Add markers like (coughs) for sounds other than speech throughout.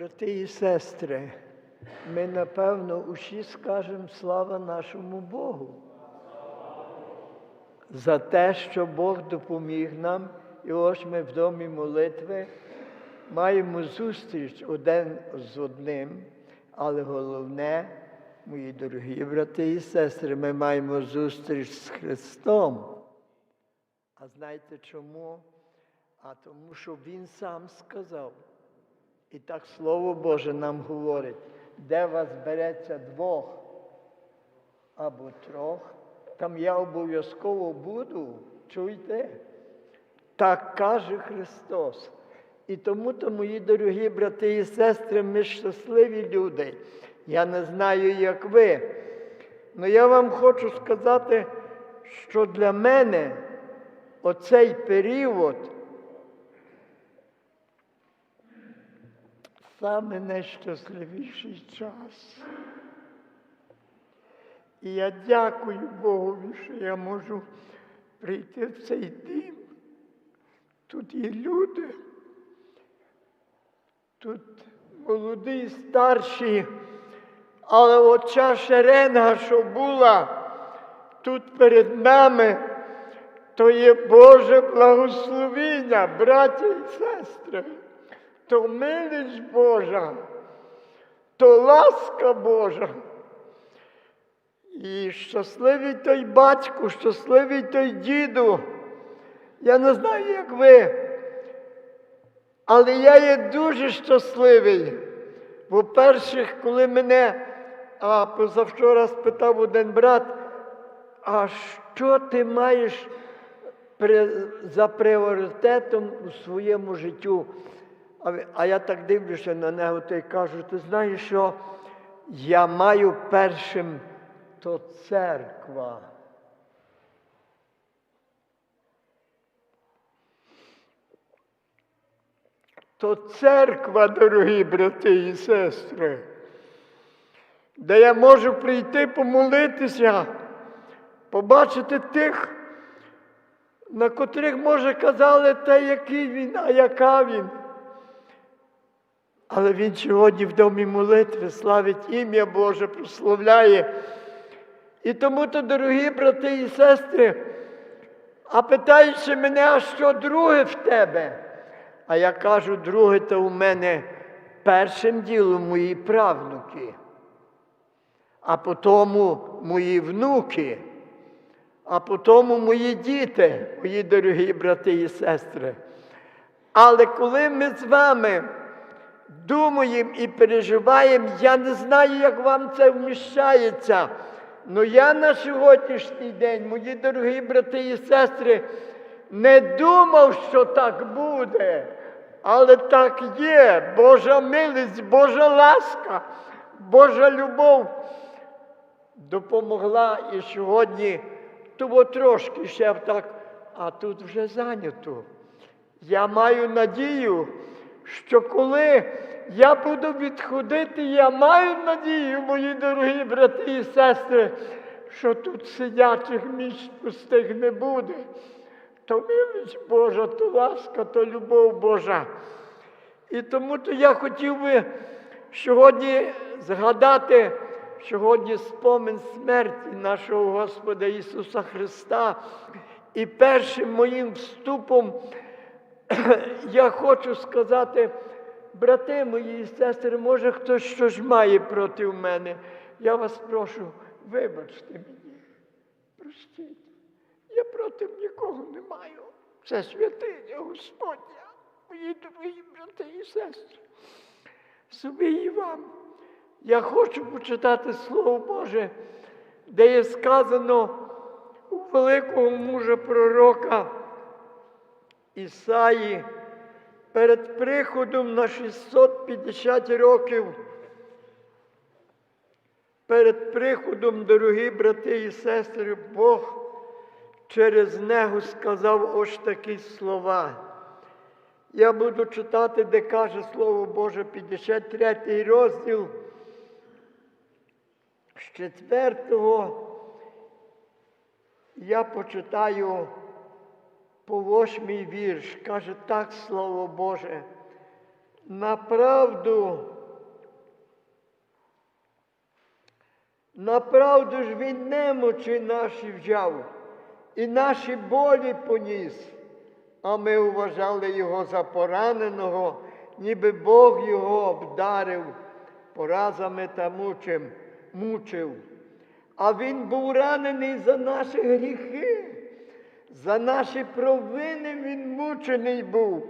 Брати і сестри, ми напевно усі скажемо слава нашому Богу за те, що Бог допоміг нам, і ось ми в домі молитви маємо зустріч один з одним, але головне, мої дорогі брати і сестри, ми маємо зустріч з Христом. А знаєте чому? А тому, що Він сам сказав. І так Слово Боже нам говорить, де вас береться двох або трьох, там я обов'язково буду. Чуєте? Так каже Христос. І тому, то, мої дорогі брати і сестри, ми щасливі люди. Я не знаю, як ви. Але я вам хочу сказати, що для мене оцей період саме найщасливіший час. І я дякую Богові, що я можу прийти в цей дім. Тут є люди, тут молоді, старші, але оця шеренга, що була тут перед нами, то є Боже благословіння, браття і сестри, то милість Божа, то ласка Божа. І щасливий той батько, щасливий той діду. Я не знаю, як ви, але я є дуже щасливий. По-перше, коли мене а позавчора спитав один брат, а що ти маєш при, за пріоритетом у своєму життю? А, я так дивлюся на нього та й кажу, ти знаєш, що я маю першим то церква. То церква, дорогі брати і сестри, де я можу прийти помолитися, побачити тих, на котрих, може, казали те, який він, а яка він. Але він сьогодні в домі молитви славить ім'я Боже, прославляє. І тому то, дорогі брати і сестри, а питаючи мене, а що друге в тебе? А я кажу, друге то у мене першим ділом мої правнуки, а потім мої внуки, а потім мої діти, мої дорогі брати і сестри. Але коли ми з вами думаємо і переживаємо, я не знаю, як вам це вміщається. Ну я на сьогоднішній день, мої дорогі брати і сестри, не думав, що так буде. Але так є. Божа милість, Божа ласка, Божа любов допомогла і сьогодні того трошки ще так, а тут вже зайнято. Я маю надію, що коли я буду відходити, я маю надію, мої дорогі брати і сестри, що тут сидячих місць пустих не буде. То милість Божа, то ласка, то любов Божа. І тому то я хотів би сьогодні згадати сьогодні спомин смерті нашого Господа Ісуса Христа. І першим моїм вступом (coughs) я хочу сказати, брати мої і сестри, може хтось щось має проти мене. Я вас прошу, вибачте мені, простіть. Я проти нікого не маю. Це святиня Господня, мої дорогі брати і сестри. Собі і вам. Я хочу почитати Слово Боже, де є сказано у великого мужа пророка Ісаї перед приходом на 650 років. Перед приходом, дорогі брати і сестри, Бог через нього сказав ось такі слова. Я буду читати, де каже Слово Боже, 53 розділ з 4 я почитаю по восьмий вірш. Каже так Слово Боже. направду, направду ж він немочі наші взяв і наші болі поніс, а ми вважали його за пораненого, ніби Бог його обдарив поразами та мучим, мучив. А він був ранений за наші гріхи, за наші провини він мучений був.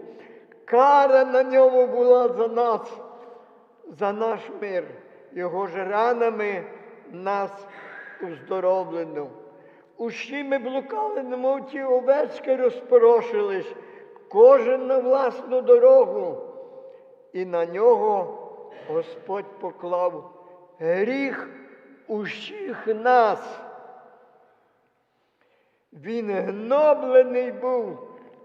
Кара на ньому була за нас, за наш мир. Його ж ранами нас уздоровлено. Усі ми блукали, немов ті овечки розпорошились, кожен на власну дорогу. І на нього Господь поклав гріх усіх нас. Він гноблений був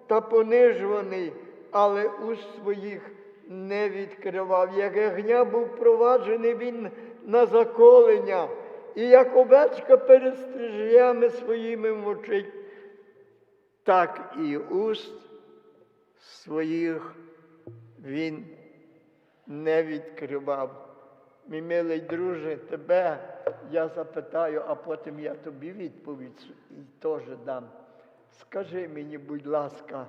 та понижуваний, але уст своїх не відкривав. Як ягня був проваджений він на заколення, і як овечка перед стрижнями своїми мочить, так і уст своїх він не відкривав. Мій милий друже, тебе я запитаю, а потім я тобі відповідь теж дам. Скажи мені, будь ласка,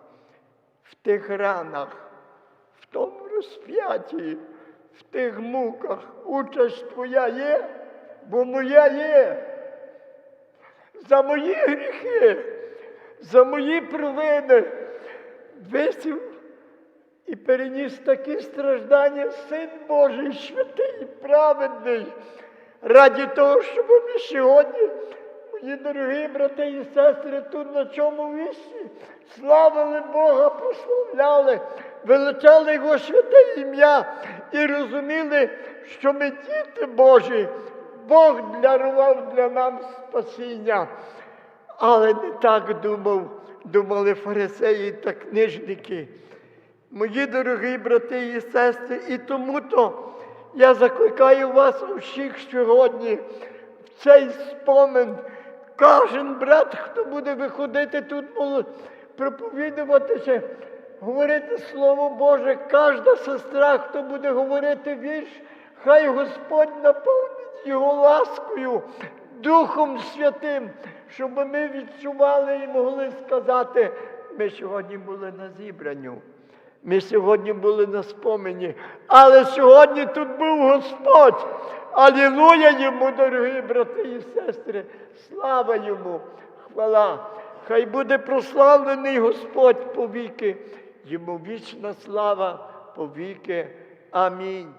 в тих ранах, в тому розп'ятті, в тих муках участь твоя є, бо моя є. За мої гріхи, за мої провини висів і переніс такі страждання Син Божий, святий і праведний, раді того, щоб ми сьогодні, мої дорогі брати і сестри, тут на цьому місці славили Бога, прославляли, величали Його святе ім'я і розуміли, що ми діти Божі, Бог дарував для нас спасіння. Але не так думав, думали фарисеї та книжники. Мої дорогі брати і сестри, і тому то я закликаю вас усіх сьогодні в цей спомин. Кожен брат, хто буде виходити тут проповідуватися, говорити Слово Боже, кожна сестра, хто буде говорити вірш, хай Господь наповнить його ласкою, Духом Святим, щоб ми відчували і могли сказати, ми сьогодні були на зібранню. Ми сьогодні були на спомені, але сьогодні тут був Господь. Алілуя йому, дорогі брати і сестри. Слава йому, хвала. Хай буде прославлений Господь повіки. Йому вічна слава повіки. Амінь.